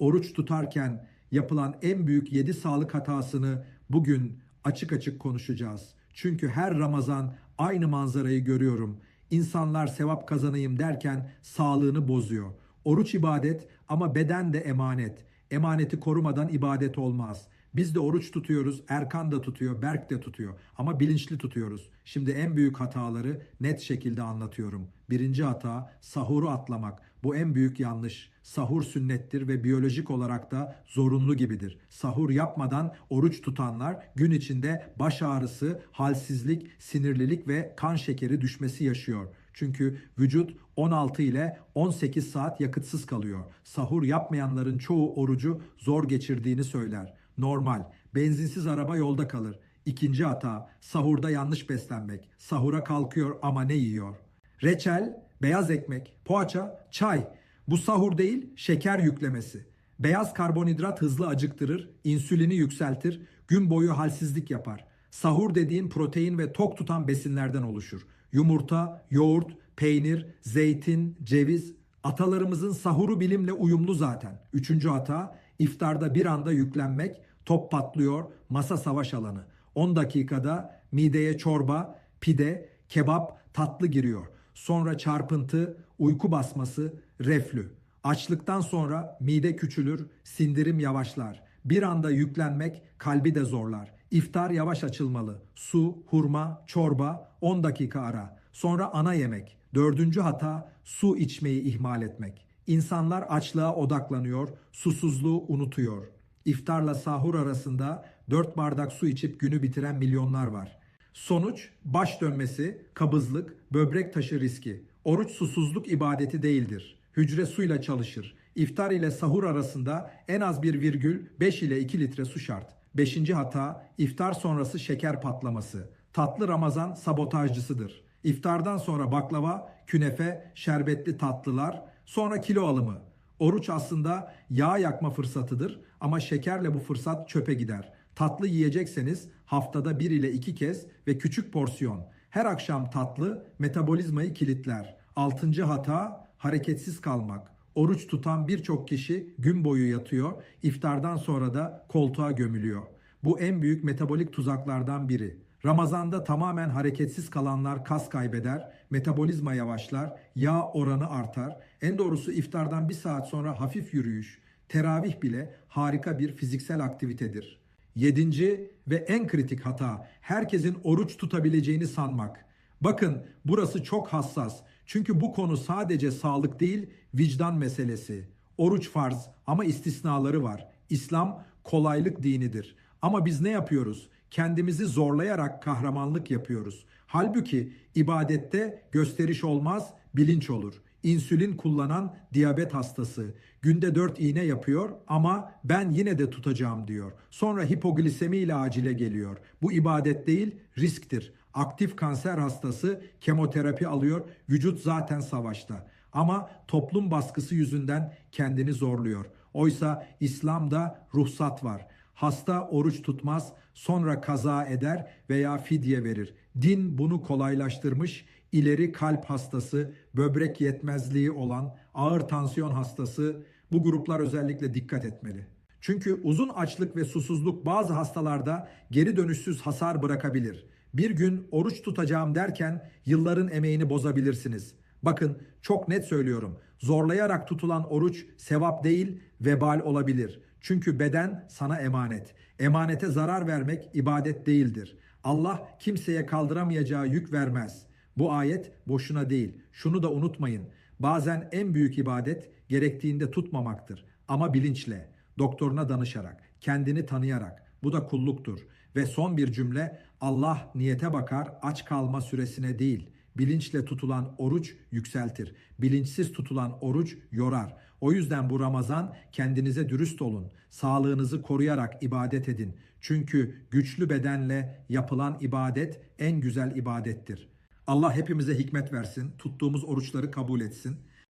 oruç tutarken yapılan en büyük 7 sağlık hatasını bugün açık açık konuşacağız. Çünkü her Ramazan aynı manzarayı görüyorum. İnsanlar sevap kazanayım derken sağlığını bozuyor. Oruç ibadet ama beden de emanet. Emaneti korumadan ibadet olmaz. Biz de oruç tutuyoruz, Erkan da tutuyor, Berk de tutuyor ama bilinçli tutuyoruz. Şimdi en büyük hataları net şekilde anlatıyorum. Birinci hata sahuru atlamak. Bu en büyük yanlış. Sahur sünnettir ve biyolojik olarak da zorunlu gibidir. Sahur yapmadan oruç tutanlar gün içinde baş ağrısı, halsizlik, sinirlilik ve kan şekeri düşmesi yaşıyor. Çünkü vücut 16 ile 18 saat yakıtsız kalıyor. Sahur yapmayanların çoğu orucu zor geçirdiğini söyler. Normal. Benzinsiz araba yolda kalır. İkinci hata sahurda yanlış beslenmek. Sahura kalkıyor ama ne yiyor? Reçel, beyaz ekmek, poğaça, çay. Bu sahur değil, şeker yüklemesi. Beyaz karbonhidrat hızlı acıktırır, insülini yükseltir, gün boyu halsizlik yapar. Sahur dediğin protein ve tok tutan besinlerden oluşur. Yumurta, yoğurt, peynir, zeytin, ceviz. Atalarımızın sahuru bilimle uyumlu zaten. Üçüncü hata, iftarda bir anda yüklenmek, top patlıyor, masa savaş alanı. 10 dakikada mideye çorba, pide, kebap, tatlı giriyor. Sonra çarpıntı, uyku basması, reflü. Açlıktan sonra mide küçülür, sindirim yavaşlar. Bir anda yüklenmek kalbi de zorlar. İftar yavaş açılmalı. Su, hurma, çorba, 10 dakika ara. Sonra ana yemek. Dördüncü hata su içmeyi ihmal etmek. İnsanlar açlığa odaklanıyor, susuzluğu unutuyor. İftarla sahur arasında 4 bardak su içip günü bitiren milyonlar var. Sonuç baş dönmesi, kabızlık, böbrek taşı riski. Oruç susuzluk ibadeti değildir. Hücre suyla çalışır. İftar ile sahur arasında en az bir virgül 5 ile 2 litre su şart. Beşinci hata iftar sonrası şeker patlaması. Tatlı Ramazan sabotajcısıdır. İftardan sonra baklava, künefe, şerbetli tatlılar, sonra kilo alımı. Oruç aslında yağ yakma fırsatıdır ama şekerle bu fırsat çöpe gider. Tatlı yiyecekseniz haftada bir ile iki kez ve küçük porsiyon. Her akşam tatlı metabolizmayı kilitler. Altıncı hata hareketsiz kalmak. Oruç tutan birçok kişi gün boyu yatıyor, iftardan sonra da koltuğa gömülüyor. Bu en büyük metabolik tuzaklardan biri. Ramazanda tamamen hareketsiz kalanlar kas kaybeder, metabolizma yavaşlar, yağ oranı artar. En doğrusu iftardan bir saat sonra hafif yürüyüş, teravih bile harika bir fiziksel aktivitedir. Yedinci ve en kritik hata herkesin oruç tutabileceğini sanmak. Bakın burası çok hassas. Çünkü bu konu sadece sağlık değil, vicdan meselesi. Oruç farz ama istisnaları var. İslam kolaylık dinidir. Ama biz ne yapıyoruz? Kendimizi zorlayarak kahramanlık yapıyoruz. Halbuki ibadette gösteriş olmaz, bilinç olur. İnsülin kullanan diyabet hastası günde 4 iğne yapıyor ama ben yine de tutacağım diyor. Sonra hipoglisemi ile acile geliyor. Bu ibadet değil, risktir. Aktif kanser hastası kemoterapi alıyor. Vücut zaten savaşta. Ama toplum baskısı yüzünden kendini zorluyor. Oysa İslam'da ruhsat var. Hasta oruç tutmaz, sonra kaza eder veya fidye verir. Din bunu kolaylaştırmış. İleri kalp hastası, böbrek yetmezliği olan, ağır tansiyon hastası bu gruplar özellikle dikkat etmeli. Çünkü uzun açlık ve susuzluk bazı hastalarda geri dönüşsüz hasar bırakabilir. Bir gün oruç tutacağım derken yılların emeğini bozabilirsiniz. Bakın çok net söylüyorum. Zorlayarak tutulan oruç sevap değil, vebal olabilir. Çünkü beden sana emanet. Emanete zarar vermek ibadet değildir. Allah kimseye kaldıramayacağı yük vermez. Bu ayet boşuna değil. Şunu da unutmayın. Bazen en büyük ibadet gerektiğinde tutmamaktır ama bilinçle, doktoruna danışarak, kendini tanıyarak. Bu da kulluktur. Ve son bir cümle Allah niyete bakar aç kalma süresine değil. Bilinçle tutulan oruç yükseltir. Bilinçsiz tutulan oruç yorar. O yüzden bu Ramazan kendinize dürüst olun. Sağlığınızı koruyarak ibadet edin. Çünkü güçlü bedenle yapılan ibadet en güzel ibadettir. Allah hepimize hikmet versin. Tuttuğumuz oruçları kabul etsin.